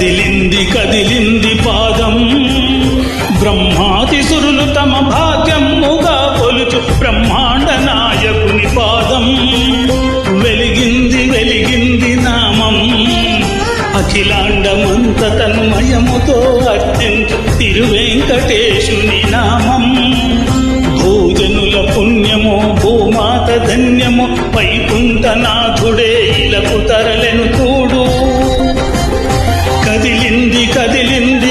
కదిలింది కదిలింది పాదం. బ్రహ్మాదిసురులు తమ భాగ్యముగా కొలుచు బ్రహ్మాండ నాయకుని పాదం. వెలిగింది వెలిగింది నామం. అఖిలాండమంత తన్మయముతో అర్చించు తిరువెంకటేశుని నామం. భోజనుల పుణ్యము భూమాత ధన్యము వైకుంఠనాథుడే ఇలకు తరలెను కదిలింది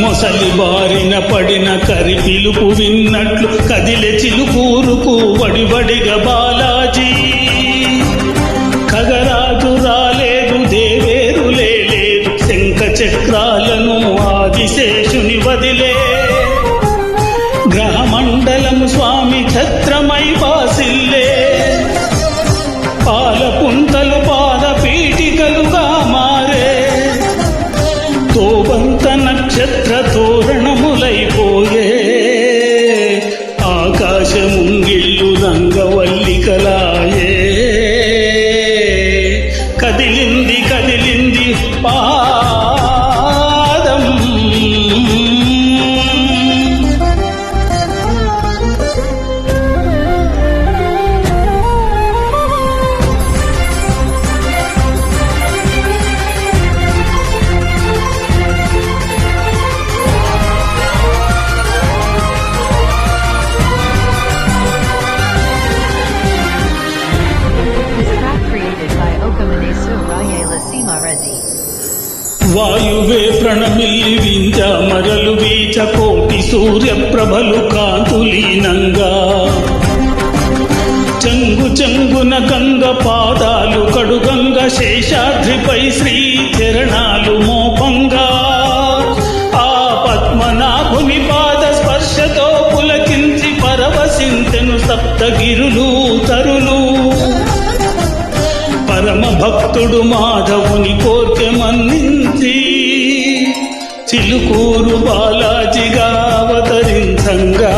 మొసలి బారిన పడిన కరి పిలుపు విన్నట్లు కదిలె చిలుకూరుకు వడివడిగా బాలాజీ. కగరాజు రాలేదు దేవేరు లేదు శంఖ చక్రాలను ఆదిశేషుని వదిలే. గ్రహమండలం స్వామి ఛత్రమై వాసిల్లే నక్షత్ర తోరణములైపో Rayela వాయువే ప్రణమిల్లి వింజ మరలు వీచ కోటి సూర్య ప్రభలు కాంతులీనంగా. చంగు చంగున గంగ పాదాలు కడుగంగ శేషాద్రిపై శ్రీ చరణాలు మోపంగా. ఆ పద్మనాభుని పాద స్పర్శతో పులకించి పరవశించెను సప్తగిరులు తరులు పరమ భక్తుడు మాధవుని కోర్కె మన్నించి చిలుకూరు బాలాజిగా అవతరించంగా.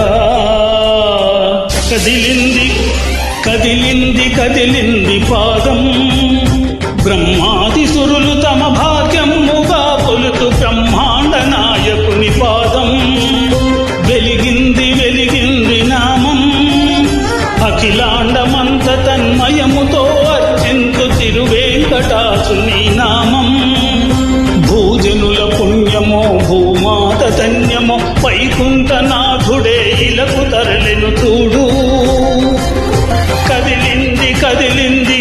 కదిలింది కదిలింది కదిలింది పాదం. తిరువేంకటాసుని నామం. భూజనుల పుణ్యమో భూమాత ధన్యమో వైకుంఠనాథుడే ఇలకు తరలిను చూడు. కదిలింది కదిలింది